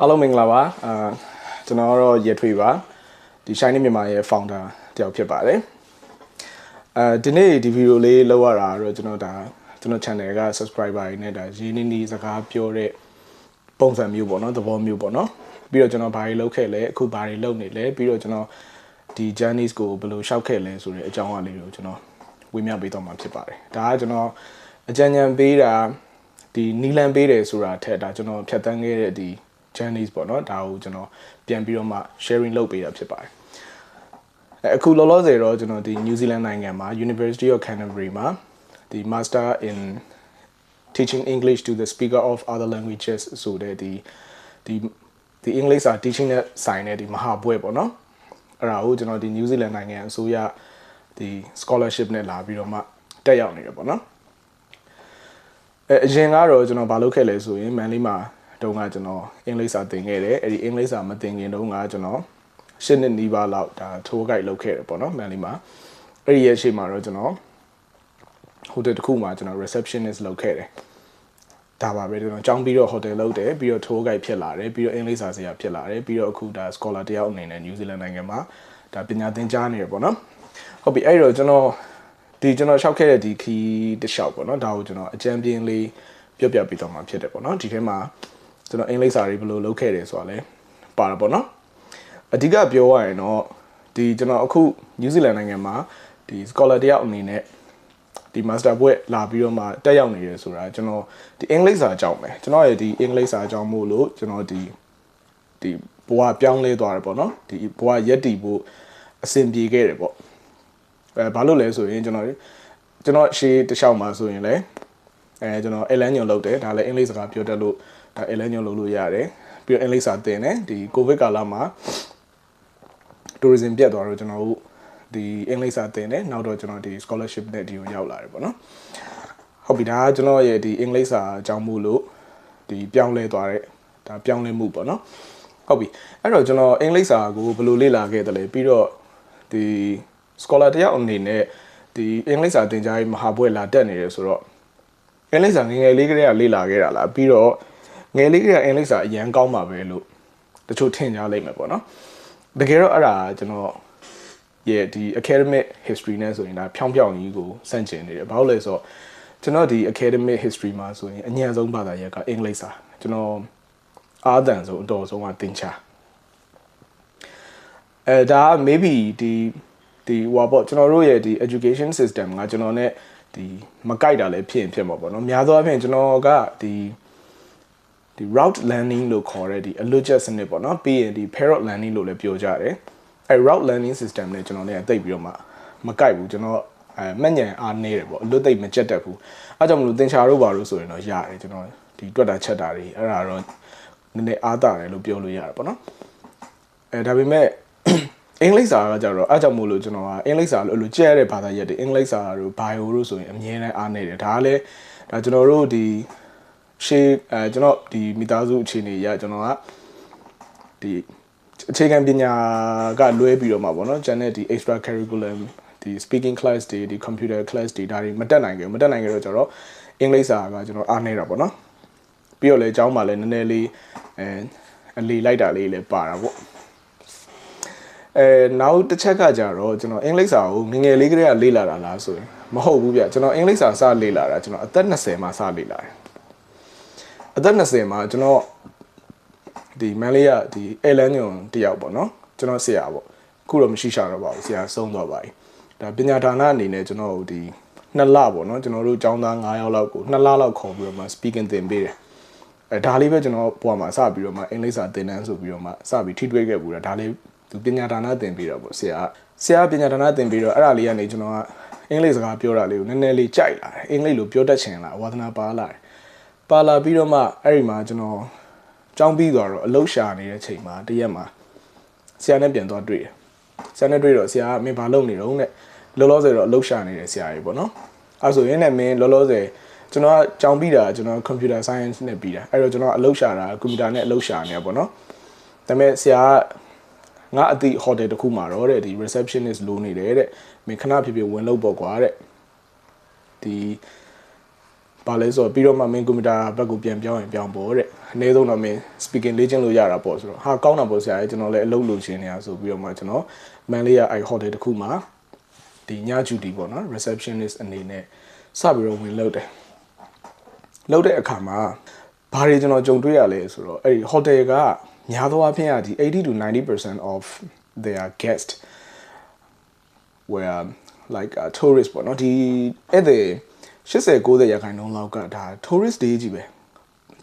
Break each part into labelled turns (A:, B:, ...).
A: အားလုံးမင်္ဂလာပါအာကျွန်တော်ကတော့ရေထွေပါဒီ Shiny မြန်မာရဲ့ founder တယောက်ဖြစ်ပါတယ်အဲဒီနေ့ဒီဗီဒီယိုလေးလောက်ရတာတော့ကျွန်တော်ဒါကျွန်တော် channel က subscriber တွေနဲ့ဒါရင်းနှီးနှီးစကားပြောတဲ့ပုံစံမျိုးပေါ့နော်သဘောမျိုးပေါ့နော်ပြီးတော့ကျွန်တော်ဘာတွေလုပ်ခဲ့လဲအခုဘာတွေလုပ်နေလဲပြီးတော့ကျွန်တော်ဒီ journeys ကိုဘယ်လိုရှောက်ခဲ့လဲဆိုတဲ့အကြောင်းအရာလေးကိုကျွန်တော်ဝေမျှပေးတော့မှာဖြစ်ပါတယ်ဒါကကျွန်တော်အကြံဉာဏ်ပေးတာဒီနီလန်ပေးတယ်ဆိုတာထက်ဒါကျွန်တော်ဖြတ်တန်းခဲ့တဲ့ဒီ journeys ပေါ့နော်ဒါကိုကျွန်တော်ပြန်ပြီးတော့မှ sharing လုပ်ပေးတာဖြစ်ပါတယ်အဲအခုလောလောဆယ်တော့ကျွန်တော်ဒီ New Zealand နိုင်ငံမှာ University of Canterbury မှာဒီ Master in Teaching English to the Speaker of Other Languages ဆိုတဲ့ဒီဒီဒီ English စာ teaching နဲ့ဆိုင်တဲ့ဒီမဟာဘွဲ့ပေါ့နော်အဲ့ဒါကိုကျွန်တော်ဒီ New Zealand နိုင်ငံအစိုးရဒီ scholarship နဲ့လာပြီးတော့မှတက်ရောက်နေတယ်ပေါ့နော်အဲအရင်ကတော့ကျွန်တော်မလုပ်ခဲ့လဲဆိုရင်မန်လေးမှာ တုန်းကကျွန်တော်အင်္ဂလိပ်စာသင်ခဲ့တယ်အဲ့ဒီအင်္ဂလိပ်စာမသင်ခင်တုန်းကကျွန်တော်ရှစ်နှစ်နီးပါးလောက်ဒါ tour guide လုပ်ခဲ့တယ်ပေါ့နော်မန်လေးမှာအဲ့ဒီရဲ့ရှေ့မှာတော့ကျွန်တော်ဟိုတယ်တစ်ခုမှာကျွန်တော် receptionist လုပ်ခဲ့တယ်ဒါပါပဲကျွန်တော်ចောင်းပြီးတော့ hotel လုပ်တယ်ပြီးတော့ tour guide ဖြစ်လာတယ်ပြီးတော့အင်္ဂလိပ်စာဆရာဖြစ်လာတယ်ပြီးတော့အခုဒါ scholar တယောက်အနေနဲ့ New Zealand နိုင်ငံမှာဒါပညာသင်ကြားနေရပေါ့နော်ဟုတ်ပြီအဲ့တော့ကျွန်တော်ဒီကျွန်တော်ရှောက်ခဲ့တဲ့ဒီခီးတစ်လျှောက်ပေါ့နော်ဒါကိုကျွန်တော်အကြံပြင်းလေးပြောပြပေးတော့မှာဖြစ်တယ်ပေါ့နော်ဒီထဲမှာ ကျွန်တော်အင်္ဂလိပ်စာတွေဘယ်လိုလုပ်ခဲ့တယ်ဆိုတာလဲပါတာပေါ့နော်အဓိကပြောရရင်တော့ဒီကျွန်တော်အခု New Zealand နိုင်ငံမှာဒီ scholar တယောက်အနေနဲ့ဒီ master ဘွဲ့လာပြီးတော့မှတက်ရောက်နေတယ်ဆိုတာကျွန်တော်ဒီအင်္ဂလိပ်စာအကြောင်းပဲကျွန်တော်ရဲ့ဒီအင်္ဂလိပ်စာအကြောင်းမို့လို့ကျွန်တော်ဒီဒီဘဝပြောင်းလဲသွားတယ်ပေါ့နော်ဒီဘဝရက်တည်ဖို့အဆင်ပြေခဲ့တယ်ပေါ့အဲဘာလို့လဲဆိုရင်ကျွန်တော်ကျွန်တော်ရှေးတခြားမှာဆိုရင်လည်းအဲကျွန်တော်အလန်ညွန်လုပ်တယ်ဒါလည်းအင်္ဂလိပ်စကားပြောတတ်လို့ဒါ အလန်ညွန်လုပ်လို့ရတယ်ပြီးတော့အင်္ဂလိပ်စာသင်တယ်ဒီကိုဗစ်ကာလမှာ tourism ပြတ်သွားတော့ကျွန်တော်တို့ဒီအင်္ဂလိပ်စာသင်တယ်နောက်တော့ကျွန်တော်ဒီ scholarship နဲ့ဒီကိုရောက်လာတယ်ပေါ့နော်ဟုတ်ပြီဒါကကျွန်တော်ရဲ့ဒီအင်္ဂလိပ်စာအကြောင်းမို့လို့ဒီပြောင်းလဲသွားတဲ့ဒါပြောင်းလဲမှုပေါ့နော်ဟုတ်ပြီအဲ့တော့ကျွန်တော်အင်္ဂလိပ်စာကိုဘယ်လိုလေ့လာခဲ့တယ်လဲပြီးတော့ဒီ scholar တယောက်အနေနဲ့ဒီအင်္ဂလိပ်စာသင်ကြားရေးမဟာဘွဲ့လာတက်နေတယ်ဆိုတော့အင်္ဂလိပ်စာငယ်ငယ်လေးကလေးကလေ့လာခဲ့တာလားပြီးတော့ ငယ်လေးကလေးကအင်္ဂလိပ်စာအရန်ကောင်းပါပဲလို့တချို့ထင်ကြလိမ့်မယ်ပေါ့နော်တကယ်တော့အဲ့ဒါကျွန်တော်ရဲ့ဒီ academic history နဲ့ဆိုရင်ဒါဖြောင်းဖြောင်းကြီးကိုစန့်ကျင်နေတယ်ဘာလို့လဲဆိုတော့ကျွန်တော်ဒီ academic history မှာဆိုရင်အញ្ញံဆုံးဘာသာရပ်ကအင်္ဂလိပ်စာကျွန်တော်အားတန်ဆုံးအတော်ဆုံးကသင်ချာအဲဒါ maybe ဒီဒီဟိုပေါ့ကျွန်တော်တို့ရဲ့ဒီ education system ကကျွန်တော် ਨੇ ဒီမကြိုက်တာလည်းဖြစ်ရင်ဖြစ်မှာပေါ့နော်များသောအားဖြင့်ကျွန်တော်ကဒီ ဒီ route learning လို့ခေါ်တဲ့ဒီအလွတ်ချက်စနစ်ပေါ့နော်ပြီးရင်ဒီ parrot learning လို့လည်းပြောကြတယ်အဲ route learning system နဲ့ကျွန်တော်လည်းတိတ်ပြီးတော့မှမကြိုက်ဘူးကျွန်တော်အဲမှတ်ဉာဏ်အားနေတယ်ပေါ့အလွတ်သိပ်မကြက်တတ်ဘူးအဲကြောင့်မလို့သင်္ချာတို့ပါလို့ဆိုရင်တော့ရတယ်ကျွန်တော်ဒီတွက်တာချက်တာတွေအဲ့ဒါတော့နည်းနည်းအားတာတယ်လို့ပြောလို့ရတယ်ပေါ့နော်အဲဒါပေမဲ့အင်္ဂလိပ်စာကကြတော့အားကြောင့်မို့လို့ကျွန်တော်ကအင်္ဂလိပ်စာလို့လို့ကြဲရတဲ့ဘာသာရပ်တွေအင်္ဂလိပ်စာတို့ bio တို့ဆိုရင်အမြဲတမ်းအားနေတယ်ဒါကလည်းဒါကျွန်တော်တို့ဒီ ရှေ့အဲကျွန်တော်ဒီမိသားစုအခြေအနေအရကျွန်တော်ကဒီအခြေခံပညာကလွဲပြီးတော့မှာပေါ့နော်ကျန်တဲ့ဒီ extra curriculum ဒီ speaking class တွေဒီ computer class တွေဒါတွေမတက်နိုင်ကြဘူးမတက်နိုင်ကြတော့ကျွန်တော်အင်္ဂလိပ်စာကကျွန်တော်အားနေတာပေါ့နော်ပြီးတော့လည်းအကြောင်းမှာလည်းနည်းနည်းလေးအဲအလီလိုက်တာလေးလည်းပါတာပေါ့အဲနောက်တစ်ချက်ကကြတော့ကျွန်တော်အင်္ဂလိပ်စာကိုငငယ်လေးကလေးကလေ့လာတာလားဆိုရင်မဟုတ်ဘူးဗျကျွန်တော်အင်္ဂလိပ်စာစလေ့လာတာကျွန်တော်အသက်20မှာစလေ့လာတယ် အသက်20မှာကျွန်တော်ဒီမန်လေးကဒီအဲလန်ညွန်တယောက်ပေါ့နော်ကျွန်တော်ဆရာပေါ့ခုတော့မရှိရှာတော့ပါဘူးဆရာဆုံးသွားပါပြီဒါပညာဌာနအနေနဲ့ကျွန်တော်ဒီနှစ်လပေါ့နော်ကျွန်တော်တို့ចောင်းသား9ယောက်လောက်ကိုနှစ်လလောက်ခေါ်ပြီးတော့မှ speaking သင်ပေးတယ်အဲဒါလေးပဲကျွန်တော်ဘွားမှာစပြီးတော့မှအင်္ဂလိပ်စာသင်တန်းဆိုပြီးတော့မှစပြီးထိတွေ့ခဲ့ဘူးဒါလေးသူပညာဒါနသင်ပြီးတော့ပေါ့ဆရာဆရာပညာဒါနသင်ပြီးတော့အဲ့ဒါလေးကနေကျွန်တော်ကအင်္ဂလိပ်စကားပြောတာလေးကိုနည်းနည်းလေးကြိုက်လာတယ်အင်္ဂလိပ်လိုပြောတတ်ချင်လာဝါသနာပါလာတယ် ပါလာပြီးတော့မှအဲ့ဒီမှာကျွန်တော်ကြောင်းပြီးသွားတော့အလုရှာနေတဲ့ချိန်မှာတရက်မှာဆရာနဲ့ပြန်သွားတွေ့တယ်ဆရာနဲ့တွေ့တော့ဆရာကမင်းဘာလုပ်နေတော့နဲ့လောလောဆယ်တော့အလုရှာနေတဲ့ဆရာကြီးပေါ့နော်အဲဆိုရင်လည်းမင်းလောလောဆယ်ကျွန်တော်ကကြောင်းပြီးတာကျွန်တော် computer science နဲ့ပြီးတာအဲ့တော့ကျွန်တော်အလုပ်ရှာတာကွန်ပျူတာနဲ့အလုပ်ရှာနေတာပေါ့နော်ဒါပေမဲ့ဆရာကငါအတိဟိုတယ်တခုမှာတော့တဲ့ဒီ receptionist လိုနေတယ်တဲ့မင်းခဏဖြစ်ဖြစ်ဝင်လို့ပေါ့ကွာတဲ့ဒီ ဘဘာလဲဆိုတော့ပြီးတော့မှမင်းကွန်ပျူတာဘက်ကိုပြန်ပြောင်းရင်ပြောင်းပေါ့တဲ့အနည်းဆုံးတော့မင်း speaking လေ့ကျင့်လို့ရတာပေါ့ဆိုတော့ဟာကောင်းတာပေါ့ဆရာကြီးကျွန်တော်လည်းအလုပ်လုပ်ချင်နေတာဆိုပြီးတော့မှကျွန်တော်မန်လေးရအိုက်ဟိုတယ်တစ်ခုမှာဒီညဂျူတီပေါ့နော် receptionist အနေနဲ့စပြီးတော့ဝင်လုပ်တယ်လုပ်တဲ့အခါမှာဘာတွေကျွန်တော်ကြုံတွေ့ရလဲဆိုတော့အဲ့ဒီ hotel ကများသောအားဖြင့်ကဒီ80 to 90% of their guest were like a tourist ပေါ့နော်ဒီအဲ့ဒီ 80 90ရာခိုင်နှုန်းလောက်ကဒါ tourist တွေကြီးပဲ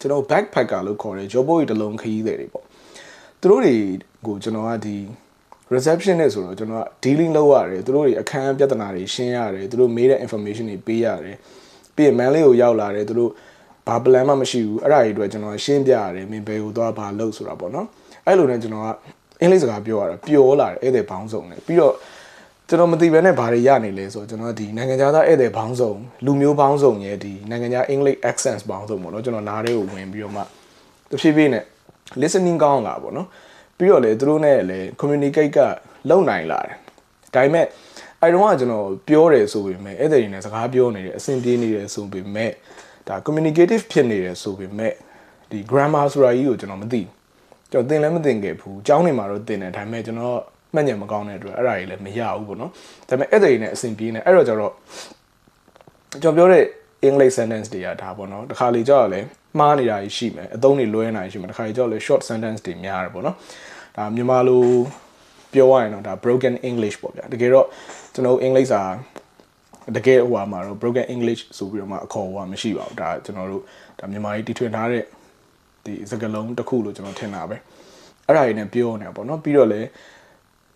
A: ကျွန်တော် backpacker လို့ခေါ်တယ် job boy တလုံးခရီးတွေတွေပေါ့သူတို့တွေကိုကျွန်တော်ကဒီ reception နဲ့ဆိုတော့ကျွန်တော်က dealing လုပ်ရတယ်သူတို့တွေအခန်းပြဿနာတွေရှင်းရတယ်သူတို့မေးတဲ့ information တွေပေးရတယ်ပြီးရင် man လေးကိုရောက်လာတယ်သူတို့ဘာ plan မှမရှိဘူးအဲ့ဒါတွေအတွက်ကျွန်တော်ရှင်းပြရတယ်မင်းဘယ်ကိုသွားဘာလုပ်ဆိုတာပေါ့နော်အဲ့လိုနဲ့ကျွန်တော်ကအင်္ဂလိပ်စကားပြောရတာပျော်လာတယ်အဲ့တဲ့ဘောင်းဆောင်တယ်ပြီးတော့ ကျွန်တော်မသိဘဲနဲ့ဘာတွေရနေလဲဆိုတော့ကျွန်တော်ဒီနိုင်ငံခြားသားဧည့်သည်ဘောင်းဆောင်လူမျိုးဘောင်းဆောင်ရဲ့ဒီနိုင်ငံခြား English accents ဘောင်းဆောင်ပေါ့နော်ကျွန်တော်နားလေးကိုဝင်ပြီးတော့မှတဖြည်းဖြည်းနဲ့ listening ကောင်းလာပေါ့နော်ပြီးတော့လေသူတို့နဲ့လည်း communicate ကလုံနိုင်လာတယ်ဒါပေမဲ့အဲတော့ကကျွန်တော်ပြောတယ်ဆိုပေမဲ့ဧည့်သည်တွေနဲ့စကားပြောနေတယ်အဆင်ပြေနေတယ်ဆိုပေမဲ့ဒါ communicative ဖြစ်နေတယ်ဆိုပေမဲ့ဒီ grammar ဆိုတာကြီးကိုကျွန်တော်မသိကျွန်တော်သင်လည်းမသင်ခဲ့ဘူးအကြောင်းနေမှာတော့သင်တယ်ဒါပေမဲ့ကျွန်တော် မှတ်ဉာဏ်မကောင်းတဲ့အတွက်အဲ့ဒါကြီးလည်းမရဘူးပေါ့နော်ဒါပေမဲ့အဲ့ဒါကြီးနဲ့အဆင်ပြေနေအဲ့တော့ကျတော့ကျွန်တော်ပြောတဲ့ English sentence တွေကဒါပေါ့နော်တခါလေကြောက်ရလဲမှားနေတာကြီးရှိမယ်အသုံးတွေလွဲနေတာရှိမယ်တခါလေကြောက်လဲ short sentence တွေများတယ်ပေါ့နော်ဒါမြန်မာလိုပြောရရင်တော့ဒါ broken english ပေါ့ဗျာတကယ်တော့ကျွန်တော် english စာတကယ်ဟိုမှာတော့ broken english ဆိုပြီးတော့မှအခေါ်ဟိုမရှိပါဘူးဒါကျွန်တော်တို့ဒါမြန်မာကြီးတီထွင်ထားတဲ့ဒီစကားလုံးတစ်ခုလို့ကျွန်တော်ထင်တာပဲအဲ့ဒါတွေနဲ့ပြောနေတာပေါ့နော်ပြီးတော့လည်း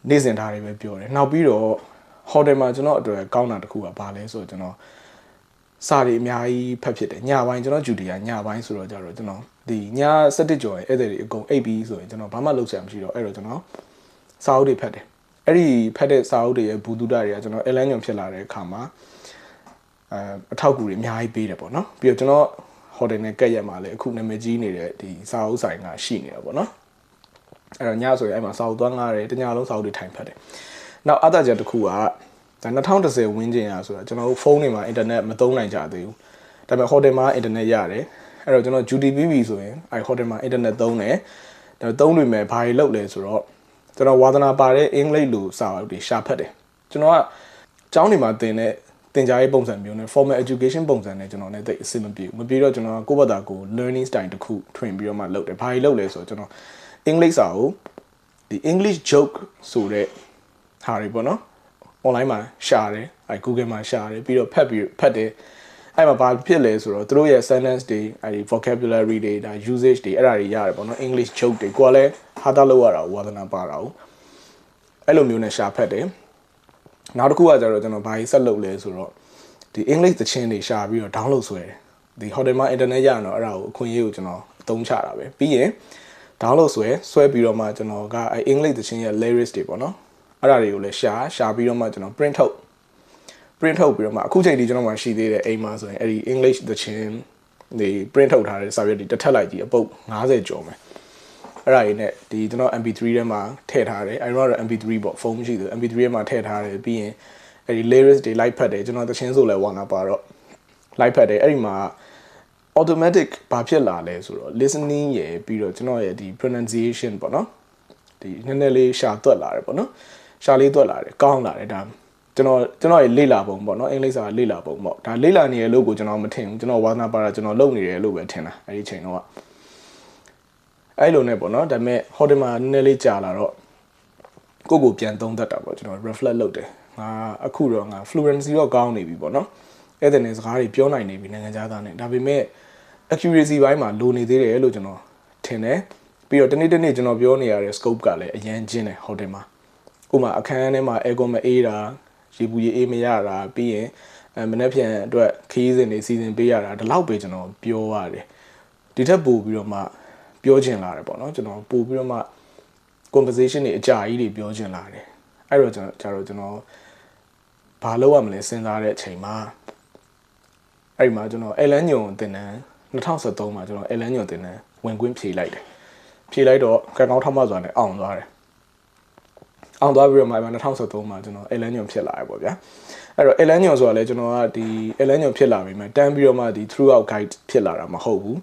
A: နေ့စဉ်ထားတွေပဲပြောတယ်နောက်ပြီးတော့ဟိုတယ်မှာကျွန်တော်အတွက်ကောင်းတာတစ်ခုကဘာလဲဆိုတော့ကျွန်တော်စာတွေအများကြီးဖတ်ဖြစ်တယ်ညပိုင်းကျွန်တော်ဂျူတီယာညပိုင်းဆိုတော့ကြတော့ကျွန်တော်ဒီည7ကြော်ရဲ့ဧည့်သည်တွေအကုန်အိပ်ပြီးဆိုရင်ကျွန်တော်ဘာမှလုပ်စရာမရှိတော့အဲ့တော့ကျွန်တော်စာအုပ်တွေဖတ်တယ်အဲ့ဒီဖတ်တဲ့စာအုပ်တွေရဲ့ဘူဒုဒတွေကကျွန်တော်အလန်းညုံဖြစ်လာတဲ့အခါမှာအဲအထောက်အကူတွေအများကြီးပေးတယ်ပေါ့နော်ပြီးတော့ကျွန်တော်ဟိုတယ်နဲ့ကက်ရက်မှာလည်းအခုနာမည်ကြီးနေတဲ့ဒီစာအုပ်ဆိုင်ကရှိနေတာပေါ့နော် အဲ့တော့ညဆိုရင်အဲ့မှာစာအုပ်သွားငားတယ်တညလုံးစာအုပ်တွေထိုင်ဖတ်တယ်နောက်အသားချက်တစ်ခုကဒါ2010ဝန်းကျင်ရဆိုတာကျွန်တော်တို့ဖုန်းတွေမှာအင်တာနက်မသုံးနိုင်ကြသေးဘူးဒါပေမဲ့ဟိုတယ်မှာအင်တာနက်ရတယ်အဲ့တော့ကျွန်တော် GTPB ဆိုရင်အဲ့ဟိုတယ်မှာအင်တာနက်သုံးတယ်ဒါသုံးနေမယ်ဘာတွေလုပ်လဲဆိုတော့ကျွန်တော်ဝါသနာပါတဲ့အင်္ဂလိပ်လိုစာအုပ်တွေရှာဖတ်တယ်ကျွန်တော်ကကျောင်းတွေမှာသင်တဲ့သင်ကြားရေးပုံစံမျိုးနဲ့ formal education ပုံစံနဲ့ကျွန်တော်လည်းသိအဆင်မပြေဘူးမပြေတော့ကျွန်တော်ကိုယ့်ဘာသာကို learning style တစ်ခုထွင်ပြီးတော့မှလုပ်တယ်ဘာတွေလုပ်လဲဆိုတော့ကျွန်တော် အင်္ဂလိပ်စာကိုဒီ English joke ဆိုတဲ့ဟာတွေပေါ့နော် online မှာရှာတယ်အဲ Google မှာရှာတယ်ပြီးတော့ဖတ်ပြီးဖတ်တယ်အဲ့မှာဘာဖြစ်လဲဆိုတော့သူတို့ရဲ့ sentence တွေအဲဒီ vocabulary တွေဒါ usage တွေအဲ့ဒါတွေရတယ်ပေါ့နော် English joke တွေကိုကလည်းဟာတာလောက်ရတာဝါသနာပါတာ哦အဲ့လိုမျိုးနဲ့ရှာဖတ်တယ်နောက်တစ်ခုကကြတော့ကျွန်တော်ဘာကြီးဆက်လုပ်လဲဆိုတော့ဒီ English သချင်းတွေရှာပြီးတော့ download ဆွဲတယ်ဒီ hotel မှာ internet ရရင်တော့အဲ့ဒါကိုအခွင့်အရေးကိုကျွန်တော်အသုံးချတာပဲပြီးရင် download ဆွဲဆွဲပြီးတော့မှကျွန်တော်ကအဲ English သချင်းရဲ့ lyrics တွေပေါ့နော်အဲ့ဒါတွေကိုလည်းရှာရှာပြီးတော့မှကျွန်တော် print ထုတ် print ထုတ်ပြီးတော့မှအခုချိန်ထိကျွန်တော်မှရှိသေးတယ်အိမ်မှာဆိုရင်အဲ့ဒီ English သချင်းဒီ print ထုတ်ထားတဲ့စာရွက်တွေတစ်ထက်လိုက်ကြီးအပုပ်90ကျော်မယ်အဲ့ဒါကြီးနဲ့ဒီကျွန်တော် MP3 ထဲမှာထည့်ထားတယ်အဲ့တော့ MP3 ပေါ့ဖုန်းမရှိသေးဘူး MP3 ထဲမှာထည့်ထားတယ်ပြီးရင်အဲ့ဒီ lyrics တွေ like ဖတ်တယ်ကျွန်တော်သချင်းဆိုလဲဝါနာပါတော့ like ဖတ်တယ်အဲ့ဒီမှာ automatic ဘာဖြစ်လာလဲဆိုတော့ listening ရယ်ပြီးတော့ကျွန်တော်ရဲ့ဒီ pronunciation ပေါ့နော်ဒီနည်းနည်းလေးရှာသွက်လာတယ်ပေါ့နော်ရှာလေးသွက်လာတယ်ကောင်းလာတယ်ဒါကျွန်တော်ကျွန်တော်ရဲ့လေ့လာပုံပေါ့နော်အင်္ဂလိပ်စာလေ့လာပုံပေါ့ဒါလေ့လာနေရလို့ကိုကျွန်တော်မထင်ဘူးကျွန်တော်ဝါသနာပါတာကျွန်တော်လုပ်နေတယ်လို့ပဲထင်တာအဲ့ဒီချိန်တော့အဲ့လိုနဲ့ပေါ့နော်ဒါပေမဲ့ဟိုတယ်မှာနည်းနည်းလေးကြာလာတော့ကိုကိုပြန်သုံးသပ်တာပေါ့ကျွန်တော် reflect လုပ်တယ်ငါအခုတော့ငါ fluency တော့ကောင်းနေပြီပေါ့နော်အဲ့တဲ့နဲ့စကားတွေပြောနိုင်နေပြီနိုင်ငံခြားသားနဲ့ဒါပေမဲ့ accuracy ဘိုင်းမှာလိုနေသေးတယ်လို့ကျွန်တော်ထင်တယ်ပြီးတော့တနေ့တနေ့ကျွန်တော်ပြောနေရတဲ့ scope ကလည်းအရင်ကျင်းတယ်ဟိုတယ်မှာဥပမာအခန်းထဲမှာ aircon မအေးတာရေပူရေအေးမရတာပြီးရင်အဲမနေ့ပြန်အတွက်ခရီးစဉ်တွေစီစဉ်ပေးရတာဒီလောက်ပဲကျွန်တော်ပြောရတယ်ဒီထက်ပိုပြီးတော့မှပြောချင်လာတယ်ပေါ့နော်ကျွန်တော်ပို့ပြီးတော့မှ conversation တွေအကြာကြီးတွေပြောချင်လာတယ်အဲ့တော့ကျွန်တော်ကျတော့ကျွန်တော်ဘာလုပ်ရမလဲစဉ်းစားတဲ့အချိန်မှာအဲ့ဒီမှာကျွန်တော်အလန်ညုံတင်တန်း 2013မှာကျွန်တော်အလန်ညုံတင်တန်းဝင်ခွင့်ဖြေလိုက်တယ်ဖြေလိုက်တော့ကံကောင်းထောက်မှစွာနဲ့အောင်သွားတယ်အောင်သွားပြီးတော့မှ2013မှာကျွန်တော်အလန်ညွန်ဖြစ်လာရပေါ့ဗျာအဲ့တော့အလန်ညွန်ဆိုတာလဲကျွန်တော်ကဒီအလန်ညွန်ဖြစ်လာပြီမဲ့တန်းပြီးတော့မှဒီ throughout guide ဖြစ်လာတာမဟုတ်ဘူး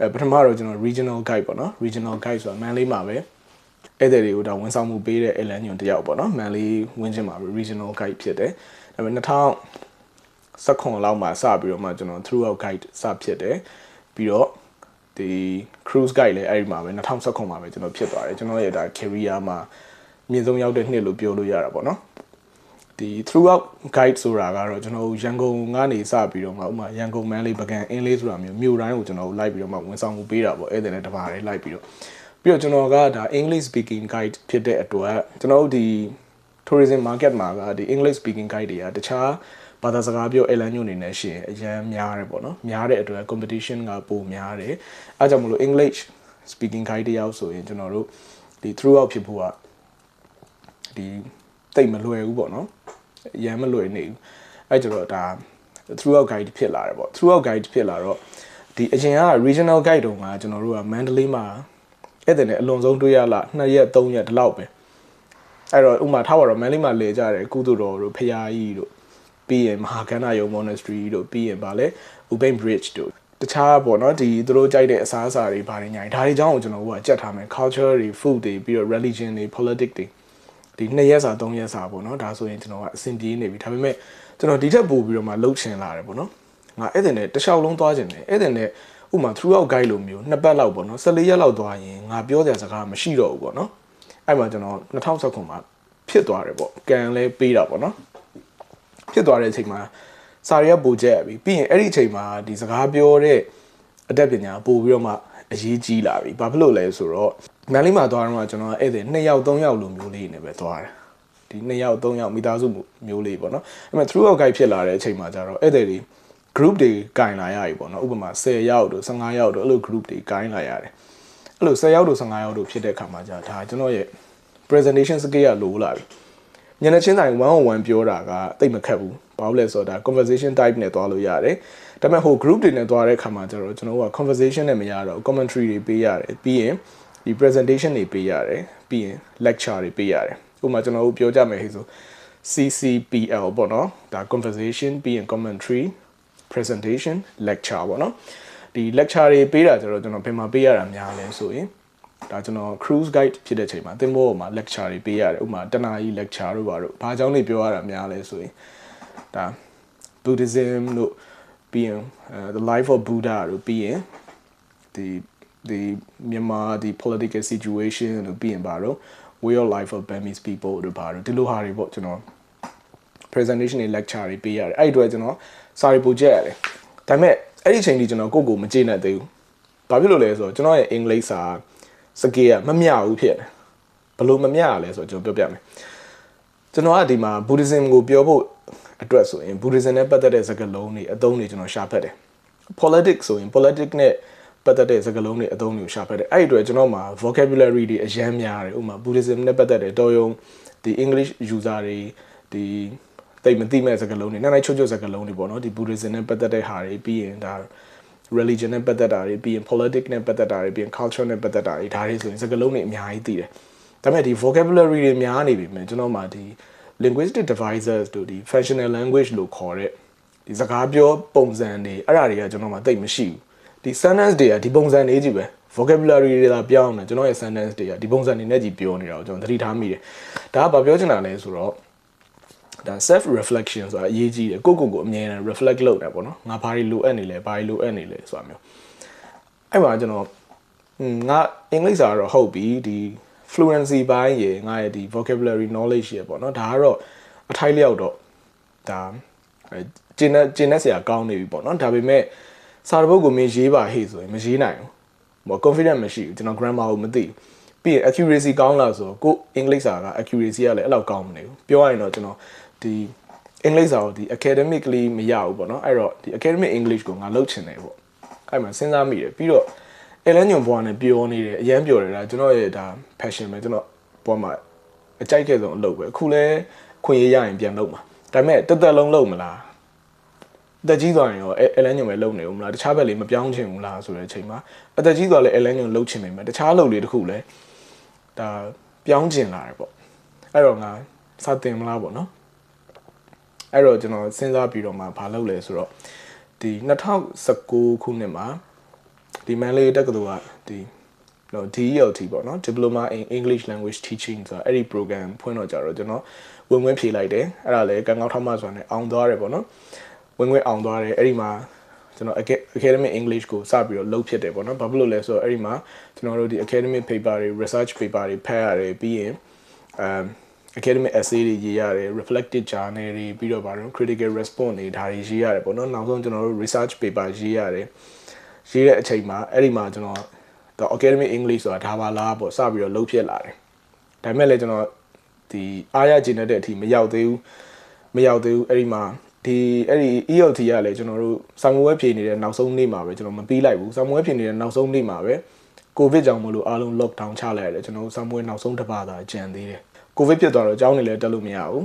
A: အဲပထမတော့ကျွန်တော် regional guide ပေါ့နော် regional guide ဆိုတာမန်လေးမှာပဲအဲ့တဲ့တွေကိုဒါဝန်ဆောင်မှုပေးတဲ့အလန်ညွန်တယောက်ပေါ့နော်မန်လေးဝင်းချင်းမှာ regional guide ဖြစ်တယ်ဒါပေမဲ့ 2019လောက်မှာစပြီးတော့မှကျွန်တော် throughout guide စဖြစ်တယ်ပြီးတော့ဒီ cruise guide လည်းအဲ့ဒီမှာပဲ2019မှာပဲကျွန်တော်ဖြစ်သွားတယ်ကျွန်တော်ရဲ့ဒါ career မှာမြင့်ဆုံးရောက်တဲ့နှစ်လို့ပြောလို့ရတာပေါ့နော်ဒီ throughout guide ဆိုတာကတော့ကျွန်တော်ရန်ကုန်ကနေစပြီးတော့မှဥမာရန်ကုန်မန်းလေးပကံအင်းလေးဆိုတာမျိုးမြို့တိုင်းကိုကျွန်တော်လိုက်ပြီးတော့မှဝန်ဆောင်မှုပေးတာပေါ့အဲ့ဒါနဲ့တပါးလေးလိုက်ပြီးတော့ပြီးတော့ကျွန်တော်ကဒါ English speaking guide ဖြစ်တဲ့အတွက်ကျွန်တော်တို့ဒီ tourism market မှာကဒီ English speaking guide တွေကတခြား ဘာသာစကားပြော airline ညွှန်နေနေရှင်အရန်များတယ်ပေါ့နော်များတဲ့အတွက် competition ကပိုများတယ်အဲကြောင့်မလို့ English speaking guide တယောက်ဆိုရင်ကျွန်တော်တို့ဒီ throughout ဖြစ်ဖို့ကဒီတိတ်မလွယ်ဘူးပေါ့နော်အရန်မလွယ်နေဘူးအဲကြတော့ဒါ throughout guide ဖြစ်လာတယ်ပေါ့ throughout guide ဖြစ်လာတော့ဒီအရင်က regional guide တုန်းကကျွန်တော်တို့က Mandalay မှာအဲ့တဲ့နဲ့အလွန်ဆုံးတွေ့ရလား2ရက်3ရက်ဒီလောက်ပဲအဲ့တော့ဥမာထားပါတော့ Mandalay မှာလေကြတယ်ကုသိုလ်တော်တို့ဖရာကြီးတို့ ပြီးရင်မဟာကန္နာယုံ monastery တို့ပြီးရင်ဗာလဲ Ubain Bridge တို့တခြားပေါ့နော်ဒီသူတို့ကြိုက်တဲ့အစားအစာတွေဗာနေညာဒါတွေအကြောင်းကိုကျွန်တော်တို့ကကြက်ထားမယ် culture တွေ food တွေပြီးတော့ religion တွေ politics တွေဒီ2ရက်စာ3ရက်စာပေါ့နော်ဒါဆိုရင်ကျွန်တော်ကအဆင်ပြေနေပြီဒါပေမဲ့ကျွန်တော်ဒီထက်ပိုပြီးတော့မှလှုပ်ချင်လာတယ်ပေါ့နော်ငါအဲ့တဲ့နဲ့တစ်လျှောက်လုံးသွားခြင်းတယ်အဲ့တဲ့နဲ့ဥမာ throughout guide လိုမျိုးနှစ်ပတ်လောက်ပေါ့နော်14ရက်လောက်သွားရင်ငါပြောစရာစကားမရှိတော့ဘူးပေါ့နော်အဲ့မှာကျွန်တော်2019မှာဖြစ်သွားတယ်ပေါ့ကံလဲပေးတာပေါ့နော် ဖြစ်သွားတဲ့အချိန်မှာစာရီကပိုချက်ပြီပြီးရင်အဲ့ဒီအချိန်မှာဒီစကားပြောတဲ့အတတ်ပညာပို့ပြီးတော့မှအရေးကြီးလာပြီဘာဖြစ်လို့လဲဆိုတော့မန်လေးမှာသွားတော့ကျွန်တော်အဲ့ဒီ2ယောက်3ယောက်လိုမျိုးလေးနေပဲသွားတယ်ဒီ2ယောက်3ယောက်မိသားစုမျိုးလေးပေါ့နော်အဲ့မဲ့ through out guide ဖြစ်လာတဲ့အချိန်မှာကျတော့အဲ့ဒီ group တွေကင်လာရပြီပေါ့နော်ဥပမာ10ယောက်တို့15ယောက်တို့အဲ့လို group တွေကင်လာရတယ်အဲ့လို10ယောက်တို့15ယောက်တို့ဖြစ်တဲ့အခါမှာじゃဒါကျွန်တော်ရဲ့ presentation skill ကလိုလာပြီ ညနေချင်းတိုင်း1 on 1ပြောတာကတိတ်မခက်ဘူးဘာလို့လဲဆိုတော့ဒါ conversation type နဲ့သွားလို့ရတယ်ဒါပေမဲ့ဟို group တွေနဲ့သွားတဲ့အခါမှာကျတော့ကျွန်တော်က conversation နဲ့မရတော့ commentary တွေပေးရတယ်ပြီးရင်ဒီ presentation တွေပေးရတယ်ပြီးရင် lecture တွေပေးရတယ်ဥပမာကျွန်တော်တို့ပြောကြမယ်ဟေ့ဆို CCPL ပေါ့နော်ဒါ conversation ပြီးရင် commentary presentation lecture ပေါ့နော်ဒီ lecture တွေပေးတာကျတော့ကျွန်တော်ဘယ်မှာပေးရတာများလဲဆိုရင် ဒါကျွန်တော် cruise guide ဖြစ်တဲ့ချိန်မှာသင်္ဘောပေါ်မှာ lecture တွေပေးရတယ်ဥပမာတနာကြီး lecture တို့ပါတို့ဘာကြောင့်နေပြောရတာများလဲဆိုရင်ဒါ Buddhism တို့ပြီးရင် the life of Buddha တို့ပြီးရင်ဒီဒီမြန်မာဒီ political situation တို့ပြီးရင်ပါတော့ way of life of Burmese people တို့ပါတော့ဒီလိုဟာတွေပေါ့ကျွန်တော် presentation တွေ lecture တွေပေးရတယ်အဲ့ဒီအတွက်ကျွန်တော်စာရီပို့ချက်ရတယ်ဒါပေမဲ့အဲ့ဒီအချိန်ကြီးကျွန်တော်ကိုယ့်ကိုမကျေနပ်သေးဘူးဘာဖြစ်လို့လဲဆိုတော့ကျွန်တော်ရဲ့အင်္ဂလိပ်စာ စကေးကမမျှဘူးဖြစ်တယ်ဘလို့မမျှရလဲဆိုတော့ကျွန်တော်ပြောပြမယ်ကျွန်တော်ကဒီမှာ Buddhism ကိုပြောဖို့အတွက်ဆိုရင် Buddhism နဲ့ပတ်သက်တဲ့စကားလုံးတွေအသုံးတွေကျွန်တော်ရှာဖတ်တယ် politics ဆိုရင် politics နဲ့ပတ်သက်တဲ့စကားလုံးတွေအသုံးတွေကိုရှာဖတ်တယ်အဲ့ဒီအတွက်ကျွန်တော်မှာ vocabulary တွေအများများတယ်ဥပမာ Buddhism နဲ့ပတ်သက်တဲ့တော်ရုံဒီ English user တွေဒီတိတ်မသိမဲ့စကားလုံးတွေနိုင်နိုင်ချွတ်ချွတ်စကားလုံးတွေပေါ့နော်ဒီ Buddhism နဲ့ပတ်သက်တဲ့ဟာတွေပြီးရင်ဒါ religion နဲ့ပတ်သက်တာတွေပြီးရင် politics နဲ့ပတ်သက်တာတွေပြီးရင် culture နဲ့ပတ်သက်တာတွေဒါတွေဆိုရင်စကားလုံးတွေအများကြီးသိတယ်ဒါပေမဲ့ဒီ vocabulary တွေများနေပြီမယ်ကျွန်တော်မှာဒီ linguistic devices တို့ဒီ functional language လို့ခေါ်တဲ့ဒီစကားပြောပုံစံတွေအဲ့ဒါတွေကကျွန်တော်မှာတိတ်မရှိဘူးဒီ sentence တွေကဒီပုံစံတွေကြီးပဲ vocabulary တွေလာပြောင်းတယ်ကျွန်တော်ရဲ့ sentence တွေကဒီပုံစံတွေနဲ့ကြီးပြောနေတာကိုကျွန်တော်သတိထားမိတယ်ဒါကဘာပြောချင်တာလဲဆိုတော့ ဒါ self reflection ဆိုတာအရေးကြီးတယ်ကိုကိုကိုအမြဲတမ်း reflect လုပ်တယ်ပေါ့နော်ငါဘာတွေလိုအပ်နေလဲဘာတွေလိုအပ်နေလဲဆိုတာမျိုးအဲ့မှာကျွန်တော်ငါအင်္ဂလိပ်စာတော့ဟုတ်ပြီဒီ fluency ဘိုင်းရေငါရဲ့ဒီ vocabulary knowledge ရေပေါ့နော်ဒါကတော့အထိုက်လျောက်တော့ဒါကျင်းတဲ့ကျင်းတဲ့ဆရာကောင်းနေပြီပေါ့နော်ဒါပေမဲ့စာတပုတ်ကိုမင်းရေးပါဟေ့ဆိုရင်မရေးနိုင်ဘူးဟို confident မရှိဘူးကျွန်တော် grammar ကိုမသိဘူးပြီးရင် accuracy ကောင်းလားဆိုတော့ကိုအင်္ဂလိပ်စာက accuracy ကလည်းအဲ့လောက်ကောင်းမနေဘူးပြောရရင်တော့ကျွန်တော် ဒီအင်္ဂလိပ်စာကိုဒီ academically မရဘူးပေါ့နော်အဲ့တော့ဒီ academic english ကိုငါလုပ်ချင်တယ်ပေါ့အဲ့မှာစဉ်းစားမိတယ်ပြီးတော့အဲလန်ညွန်ဘွားနဲ့ပြောနေတယ်အရန်ပြောတယ်ဒါကျွန်တော်ရဲ့ဒါ passion ပဲကျွန်တော်ဘွားမှာအကြိုက်ခဲ့ဆုံးအလုပ်ပဲအခုလဲခွင့်ရရရင်ပြန်လုပ်မှာဒါပေမဲ့တက်တက်လုံးလုပ်မလားတက်ကြီးသွားရင်ရောအဲလန်ညွန်ပဲလုပ်နေဦးမလားတခြားဘက်လေးမပြောင်းချင်ဘူးလားဆိုတဲ့အချိန်မှာအတက်ကြီးသွားလဲအဲလန်ညွန်လုပ်ချင်နေမှာတခြားလုပ်လေးတခုလဲဒါပြောင်းကျင်လာတယ်ပေါ့အဲ့တော့ငါစတင်မလားပေါ့နော် အဲ့တော့ကျွန်တော်စဉ်းစားပြီးတော့မှဘာလုပ်လဲဆိုတော့ဒီ2019ခုနှစ်မှာဒီမန်လေးတက္ကသိုလ်ကဒီနော် DELT ပေါ့နော် Diploma in English Language Teaching ဆိုတာအဲ့ဒီ program ဖွင့်တော့ကြတော့ကျွန်တော်ဝင်ဝင်ဖြေလိုက်တယ်အဲ့ဒါလည်းကံကောင်းထောက်မှဆိုတာနဲ့အောင်သွားတယ်ပေါ့နော်ဝင်ဝင်အောင်သွားတယ်အဲ့ဒီမှာကျွန်တော် academic english ကိုစပြီးတော့လုပ်ဖြစ်တယ်ပေါ့နော်ဘာဖြစ်လို့လဲဆိုတော့အဲ့ဒီမှာကျွန်တော်တို့ဒီ academic paper တွေ research paper တွေဖတ်ရတယ်ပြီးရင် um academic essay တွေရေးရတယ် reflective journal တွေပြီးတော့ဗာတော့ critical response တွေဒါတွေရေးရတယ်ပေါ့နော်နောက်ဆုံးကျွန်တော်တို့ research paper ရေးရတယ်ရေးတဲ့အချိန်မှာအဲ့ဒီမှာကျွန်တော် the academic english ဆိုတာဒါပါလားပေါ့စပြီးတော့လုပ်ဖြစ်လာတယ်ဒါပေမဲ့လည်းကျွန်တော်ဒီအားရကျင်တဲ့အထိမရောက်သေးဘူးမရောက်သေးဘူးအဲ့ဒီမှာဒီအဲ့ဒီ ELT ကလည်းကျွန်တော်တို့စာမွေးဖြေနေတဲ့နောက်ဆုံးနေ့မှာပဲကျွန်တော်မပြီးလိုက်ဘူးစာမွေးဖြေနေတဲ့နောက်ဆုံးနေ့မှာပဲကိုဗစ်ကြောင့်မလို့အားလုံး lockdown ချလိုက်ရတယ်ကျွန်တော်စာမွေးနောက်ဆုံးတစ်ပတ်သာကြံသေးတယ် ကိုဗစ်ဖြစ်သွားတော့အကြောင်းတွေလည်းတက်လို့မရဘူး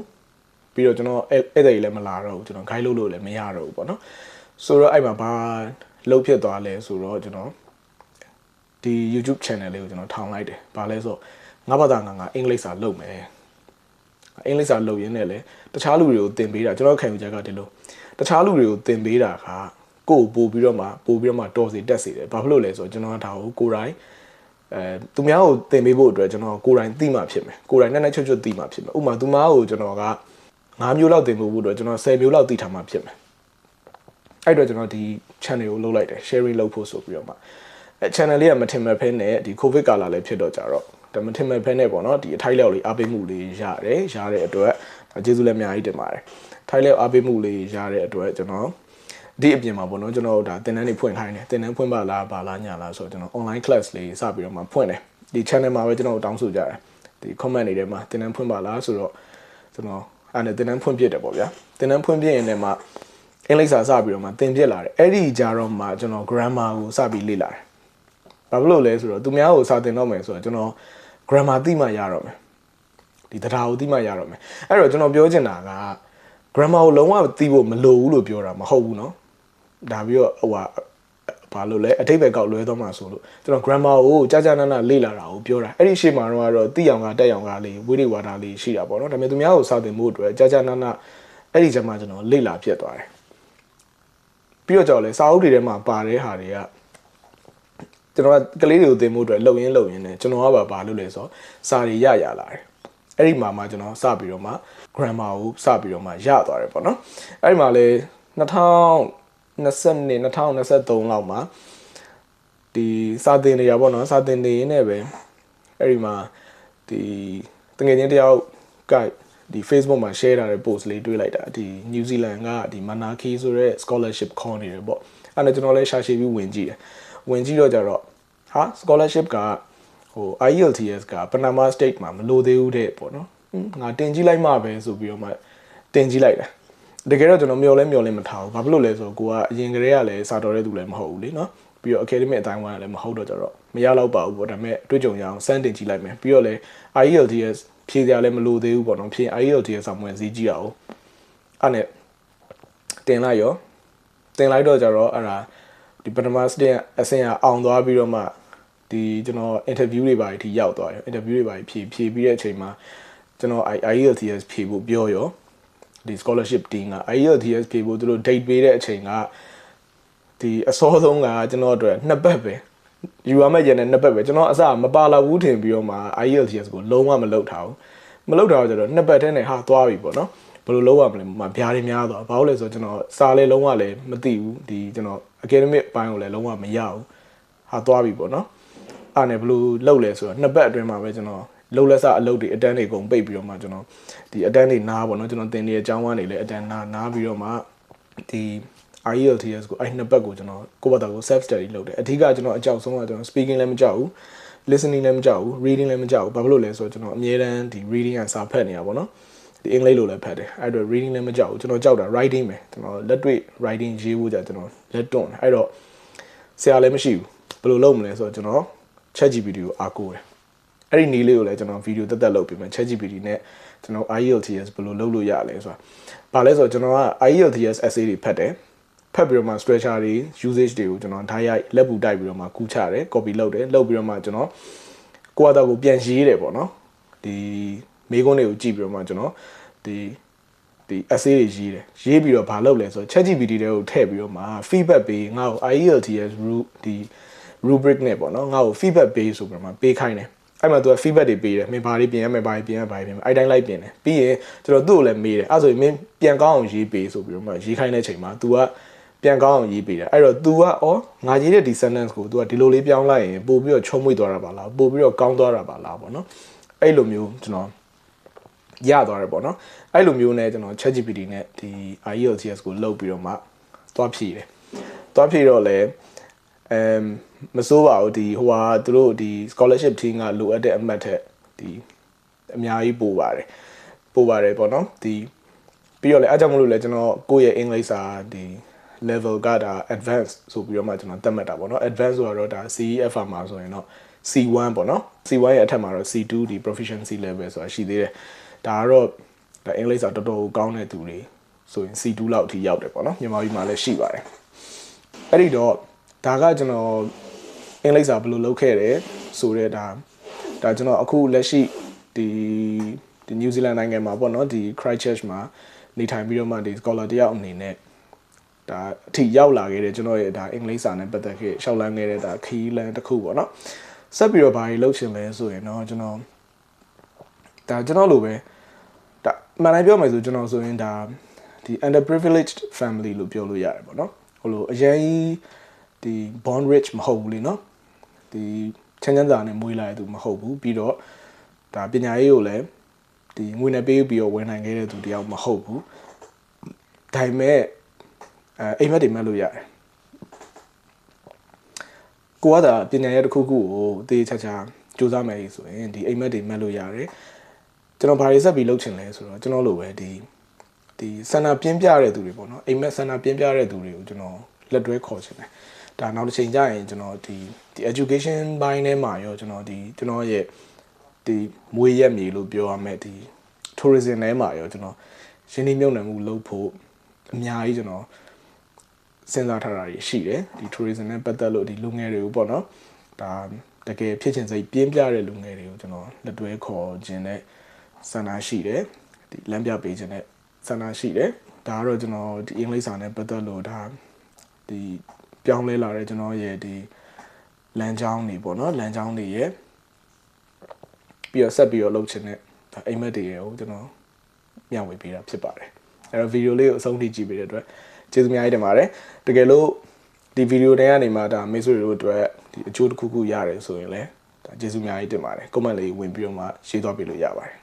A: ပြီးတော့ကျွန်တော်အဲ့အဲ့တွေလည်းမလာတော့ဘူးကျွန်တော် guide လုပ်လို့လည်းမရတော့ဘူးပေါ့နော်ဆိုတော့အဲ့မှာဘာလှုပ်ဖြစ်သွားလဲဆိုတော့ကျွန်တော်ဒီ YouTube channel လေးကိုကျွန်တော်ထောင်လိုက်တယ်ဘာလဲဆိုတော့ငါဘာသာငါငါအင်္ဂလိပ်စာလုပ်မယ်အင်္ဂလိပ်စာလုပ်ရင်းနဲ့လေတခြားလူတွေကိုသင်ပေးတာကျွန်တော်ခံယူချက်ကဒီလိုတခြားလူတွေကိုသင်ပေးတာကကိုယ်ပို့ပြီးတော့မှပို့ပြီးတော့မှတော်စီတက်စီတယ်ဘာဖြစ်လို့လဲဆိုတော့ကျွန်တော်ကဒါကိုကိုယ်တိုင် အဲသူများကိုသင်ပေးဖို့အတွက်ကျွန်တော်ကိုယ်တိုင်သိမှဖြစ်မယ်ကိုယ်တိုင်နဲ့နဲ့ချွတ်ချွတ်သိမှဖြစ်မယ်ဥပမာသူများကိုကျွန်တော်က9မျိုးလောက်သင်ဖို့အတွက်ကျွန်တော်10မျိုးလောက်သိထားမှဖြစ်မယ်အဲ့တော့ကျွန်တော်ဒီ channel ကိုလုပ်လိုက်တယ် sharing လုပ်ဖို့ဆိုပြီးတော့မှအဲ channel လေးကမထင်မဲ့ဖဲနဲ့ဒီ covid ကာလလည်းဖြစ်တော့ကြတော့ဒါမထင်မဲ့ဖဲနဲ့ပေါ့နော်ဒီအထိုက်လောက်လေးအားပေးမှုလေးရတယ်ရတဲ့အတွက်ကျေးဇူးလည်းအများကြီးတင်ပါတယ်ထိုက်လောက်အားပေးမှုလေးရတဲ့အတွက်ကျွန်တော် ဒီအပြင်မှာပေါ့နော်ကျွန်တော်ဒါသင်တန်းတွေဖွင့်ခိုင်းတယ်သင်တန်းဖွင့်ပါလားပါလားညာလားဆိုတော့ကျွန်တော် online class လေးစပြီးတော့မှဖွင့်တယ်ဒီ channel မှာပဲကျွန်တော်တောင်းဆိုကြတယ်ဒီ comment တွေထဲမှာသင်တန်းဖွင့်ပါလားဆိုတော့ကျွန်တော်အဲ့နဲ့သင်တန်းဖွင့်ပြတယ်ပေါ့ဗျာသင်တန်းဖွင့်ပြရင်လည်းမှအင်္ဂလိပ်စာစပြီးတော့မှသင်ပြလာတယ်အဲ့ဒီကြတော့မှကျွန်တော် grammar ကိုစပြီးလေ့လာတယ်ဘာဖြစ်လို့လဲဆိုတော့သူများကိုစာသင်တော့မယ်ဆိုတော့ကျွန်တော် grammar သိမှရတော့မယ်ဒီတရားကိုသိမှရတော့မယ်အဲ့တော့ကျွန်တော်ပြောချင်တာက grammar ကိုလုံးဝသိဖို့မလိုဘူးလို့ပြောတာမဟုတ်ဘူးเนาะ ဒါပြီးတော့ဟိုဟာဘာလို့လဲအထိပ္ပယ်ကောက်လွဲတော့မှဆိုလို့ကျွန်တော် grammar ကိုကြာကြာနာနာလေ့လာတာကိုပြောတာအဲ့ဒီရှေ့မှာတော့သိအောင်ကတက်အောင်ကလေးဝိရိဝါဒလေးရှိတာပေါ့နော်ဒါပေမဲ့သူများကိုစာသင်ဖို့အတွက်ကြာကြာနာနာအဲ့ဒီကျမှကျွန်တော်လေ့လာဖြစ်သွားတယ်ပြီးတော့ကြောက်လဲစာအုပ်တွေထဲမှာပါတဲ့ဟာတွေကကျွန်တော်ကကလေးတွေကိုသင်ဖို့အတွက်လှုပ်ရင်းလှုပ်ရင်းနဲ့ကျွန်တော်ကပါဘာလုပ်လဲဆိုတော့စာတွေရရလာတယ်အဲ့ဒီမှာမှကျွန်တော်စပြီးတော့မှ grammar ကိုစပြီးတော့မှရသွားတယ်ပေါ့နော်အဲ့ဒီမှာလေ 2020 2023လောက်မှာဒီစာသင်နေရပေါ့နော်စာသင်နေရင်းနဲ့ပဲအဲ့ဒီမှာဒီတငယ်ချင်းတယောက်ကဒီ Facebook မှာ share ထားတဲ့ post လေးတွေ့လိုက်တာဒီ New Zealand ကဒီ Manaki ဆိုတဲ့ scholarship ခေါ်နေတယ်ပေါ့အဲ့ဒါကျွန်တော်လည်းရှာရှည်ပြီးဝင်ကြည့်တယ်ဝင်ကြည့်တော့ကြတော့ဟာ scholarship ကဟို IELTS က Panama State မှာမလိုသေးဘူးတဲ့ပေါ့နော်ငါတင်ကြည့်လိုက်မှပဲဆိုပြီးတော့မှတင်ကြည့်လိုက်တာ တကယ်တော့ကျွန်တော်မျောလဲမျောလဲမထားဘူးဘာဖြစ်လို့လဲဆိုတော့ကိုကအရင်ကတည်းကလည်းစာတော်တဲ့သူလည်းမဟုတ်ဘူးလေနော်ပြီးတော့ academic အတိုင်းဝိုင်းလည်းမဟုတ်တော့ကြတော့မရတော့ပါဘူးပေါ့ဒါပေမဲ့အတွေ့အကြုံရအောင်စမ်းတင်ကြည့်လိုက်မယ်ပြီးတော့လည်း IELTS ဖြေစရာလည်းမလိုသေးဘူးပေါ့နော်ဖြေ IELTS ဆောင်ဝင်စည်းကြည့်အောင်အဲ့နဲ့တင်လိုက်ရောတင်လိုက်တော့ကြတော့အဲ့ဒါဒီပထမစတင်အဆင့်ကအောင်သွားပြီးတော့မှဒီကျွန်တော် interview တွေပါထိရောက်သွားတယ် interview တွေပါဖြေဖြေပြီးတဲ့အချိန်မှာကျွန်တော် IELTS ဖြေဖို့ပြောရော ဒီ scholarship team က IELTS ဖြေဖို့သူတို့ date ပေးတဲ့အချိန်ကဒီအစောဆုံးကကျွန်တော်အတွက်နှစ်ပတ်ပဲယူရမယ့်ရတဲ့နှစ်ပတ်ပဲကျွန်တော်အစမပါလာဘူးထင်ပြီးတော့မှ IELTS ကိုလုံးဝမလုပ်ထားဘူးမလုပ်ထားတော့ကျတော့နှစ်ပတ်တည်းနဲ့ဟာသွားပြီပေါ့နော်ဘယ်လိုလုပ်ရမလဲမဗျားတွေများသွားဘာလို့လဲဆိုတော့ကျွန်တော်စာလဲလုံးဝလည်းမသိဘူးဒီကျွန်တော် academic ဘိုင်းကိုလည်းလုံးဝမရဘူးဟာသွားပြီပေါ့နော်အဲ့နဲ့ဘယ်လိုလုပ်လဲဆိုတော့နှစ်ပတ်အတွင်းမှာပဲကျွန်တော် လုံးလက်စအလုပ်တွေအတန်းတွေကုန်ပိတ်ပြီးတော့မှကျွန်တော်ဒီအတန်းတွေနားပေါ့နော်ကျွန်တော်တင်နေတဲ့အကြောင်းကနေလည်းအတန်းနားနားပြီးတော့မှဒီ IELTS ကိုအဲ့နှစ်ပတ်ကိုကျွန်တော်ကိုယ့်ဘာသာကို self study လုပ်တယ်အဓိကကျွန်တော်အကြောက်ဆုံးကကျွန်တော် speaking လည်းမကြောက်ဘူး listening လည်းမကြောက်ဘူး reading လည်းမကြောက်ဘူးဘာဖြစ်လို့လဲဆိုတော့ကျွန်တော်အမြဲတမ်းဒီ reading ကစာဖတ်နေတာပေါ့နော်ဒီအင်္ဂလိပ်လိုလည်းဖတ်တယ်အဲ့တော့ reading လည်းမကြောက်ဘူးကျွန်တော်ကြောက်တာ writing ပဲကျွန်တော်လက်တွေ့ writing ရေးဖို့ကြာကျွန်တော်လက်တွန့်တယ်အဲ့တော့ဆရာလည်းမရှိဘူးဘယ်လိုလုပ်မလဲဆိုတော့ကျွန်တော် ChatGPT ကိုအားကိုးတယ် အဲ့ဒီနည်းလေးကိုလည်းကျွန်တော်ဗီဒီယိုတက်တက်လုပ်ပြီးမှ ChatGPT နဲ့ကျွန်တော် IELTS ဘယ်လိုလုပ်လို့ရလဲဆိုတာဘာလဲဆိုတော့ကျွန်တော်က IELTS essay တွေဖတ်တယ်ဖတ်ပြီးတော့မှ structure တွေ usage တွေကိုကျွန်တော်ဓာတ်ရိုက်လက်ပူတိုက်ပြီးတော့မှကူးချတယ် copy လုပ်တယ်လုပ်ပြီးတော့မှကျွန်တော်ကိုယ့်အတော့ကိုပြန်ရေးတယ်ပေါ့နော်ဒီမေးခွန်းတွေကိုကြည့်ပြီးတော့မှကျွန်တော်ဒီဒီ essay တွေရေးတယ်ရေးပြီးတော့ဘာလုပ်လဲဆိုတော့ ChatGPT တွေကိုထည့်ပြီးတော့မှ feedback ပေးငါ့ကို IELTS root ဒီ rubric နဲ့ပေါ့နော်ငါ့ကို feedback ပေးဆိုပြီးတော့မှပေးခိုင်းတယ် အဲ့မှာ तू က feedback တွေပေးတယ်မင်းဘာတွေပြင်ရမယ်ဘာတွေပြင်ရဘာတွေပြင်အဲ့တိုင်းလိုက်ပြင်တယ်ပြီးရင်ကျွန်တော်သူ့ကိုလည်းမေးတယ်အဲ့ဆိုရင်မင်းပြန်ကောင်းအောင်ရေးပေးဆိုပြီးတော့မှရေးခိုင်းတဲ့ချိန်မှာ तू ကပြန်ကောင်းအောင်ရေးပေးတယ်အဲ့တော့ तू ကဩငါရေးတဲ့ဒီ sentence ကို तू ကဒီလိုလေးပြောင်းလိုက်ရင်ပို့ပြီးတော့ချုံးမွေ့သွားတာပါလားပို့ပြီးတော့ကောင်းသွားတာပါလားပေါ့နော်အဲ့လိုမျိုးကျွန်တော်ရသွားတယ်ပေါ့နော်အဲ့လိုမျိုးနဲ့ကျွန်တော် ChatGPT နဲ့ဒီ IELTS ကိုလုတ်ပြီးတော့မှသွားဖြည့်တယ်သွားဖြည့်တော့လဲ အမ်မစိုးပါဘူးဒီဟိုဟာသူတို့ဒီ scholarship team ကလိုအပ်တဲ့အမှတ်ထက်ဒီအများကြီးပို့ပါတယ်ပို့ပါတယ်ပေါ့နော်ဒီပြီးတော့လေအားကြောင့်မလို့လဲကျွန်တော်ကိုယ့်ရဲ့အင်္ဂလိပ်စာဒီ level ကဒါ advance ဆိုပြီးတော့မှကျွန်တော်သတ်မှတ်တာပေါ့နော် advance ဆိုတော့ဒါ CEFR မှာဆိုရင်တော့ C1 ပေါ့နော် C1 ရဲ့အထက်မှာတော့ C2 ဒီ proficiency level ဆိုတာရှိသေးတယ်ဒါကတော့ဒါအင်္ဂလိပ်စာတော်တော်ကောင်းတဲ့သူတွေဆိုရင် C2 လောက်အထိရောက်တယ်ပေါ့နော်မြန်မာပြည်မှာလည်းရှိပါတယ်အဲ့ဒီတော့ ဒါကကျွန်တော်အင်္ဂလိပ်စာဘယ်လိုလုပ်ခဲ့တယ်ဆိုတော့ဒါဒါကျွန်တော်အခုလက်ရှိဒီဒီ New Zealand နိုင်ငံမှာပေါ့နော်ဒီ Christchurch မှာနေထိုင်ပြီးတော့မှဒီ scholar တယောက်အနေနဲ့ဒါအထိရောက်လာခဲ့တဲ့ကျွန်တော်ရဲ့ဒါအင်္ဂလိပ်စာနဲ့ပတ်သက်ခဲ့ရှောက်လန်းခဲ့တဲ့ဒါခီးလန်းတစ်ခုပေါ့နော်ဆက်ပြီးတော့ဘာတွေလုပ်ချင်လဲဆိုရင်တော့ကျွန်တော်ဒါကျွန်တော်လိုပဲဒါမှန်တိုင်းပြောမယ်ဆိုကျွန်တော်ဆိုရင်ဒါဒီ underprivileged family လို့ပြောလို့ရတယ်ပေါ့နော်ဟိုလိုအရင် ဒီ born rich မဟုတ်ဘူးလေနော်ဒီချမ်းချမ်းသာနဲ့မွေးလာတဲ့သူမဟုတ်ဘူးပြီးတော့ဒါပညာရေးကိုလည်းဒီငွေနဲ့ပေးပြီးတော့ဝင်နိုင်ခဲ့တဲ့သူတယောက်မဟုတ်ဘူးဒါပေမဲ့အဲအိမ်မက်တွေမှတ်လို့ရတယ်ကိုကသာပညာရေးတစ်ခုခုကိုသေချာချာစူးစမ်းမယ်ဆိုရင်ဒီအိမ်မက်တွေမှတ်လို့ရတယ်ကျွန်တော်ဘာတွေဆက်ပြီးလုပ်ချင်လဲဆိုတော့ကျွန်တော်လိုပဲဒီဒီဆန္ဒပြင်းပြတဲ့သူတွေပေါ့နော်အိမ်မက်ဆန္ဒပြင်းပြတဲ့သူတွေကိုကျွန်တော်လက်တွဲခေါ်ချင်တယ် ဒါနောက်တစ်ချိန်ကျရင်ကျွန်တော်ဒီဒီ education ဘိုင်းထဲမှာရောကျွန်တော်ဒီကျွန်တော်ရဲ့ဒီမွေးရက်မြေလို့ပြောရမယ်ဒီ tourism ထဲမှာရောကျွန်တော်ရင်းနှီးမြှုပ်နှံမှုလုပ်ဖို့အများကြီးကျွန်တော်စဉ်းစားထားတာရှိတယ်ဒီ tourism နဲ့ပတ်သက်လို့ဒီလူငယ်တွေကိုပေါ့နော်ဒါတကယ်ဖြစ်ချင်စိတ်ပြင်းပြတဲ့လူငယ်တွေကိုကျွန်တော်လက်တွဲခေါ်ခြင်းနဲ့ဆန္ဒရှိတယ်ဒီလမ်းပြပေးခြင်းနဲ့ဆန္ဒရှိတယ်ဒါကတော့ကျွန်တော်ဒီအင်္ဂလိပ်စာနဲ့ပတ်သက်လို့ဒါဒီ ပြောင်းလဲလာတဲ့ကျွန်တော်ရဲ့ဒီလမ်းကြောင်းတွေပေါ့နော်လမ်းကြောင်းတွေရဲ့ပြီးတော့ဆက်ပြီးတော့လုပ်ချင်တဲ့ဒါအိမ်မက်တွေရဲ့ကိုကျွန်တော်မျှဝေပေးတာဖြစ်ပါတယ်အဲ့တော့ဗီဒီယိုလေးကိုအဆုံးထိကြည့်ပေးတဲ့အတွက်ကျေးဇူးအများကြီးတင်ပါတယ်တကယ်လို့ဒီဗီဒီယိုတွေကနေမှဒါမိတ်ဆွေတို့အတွက်ဒီအကျိုးတစ်ခုခုရတယ်ဆိုရင်လည်းဒါကျေးဇူးအများကြီးတင်ပါတယ် comment လေးဝင်ပြီးတော့မှရေးသွားပေးလို့ရပါတယ်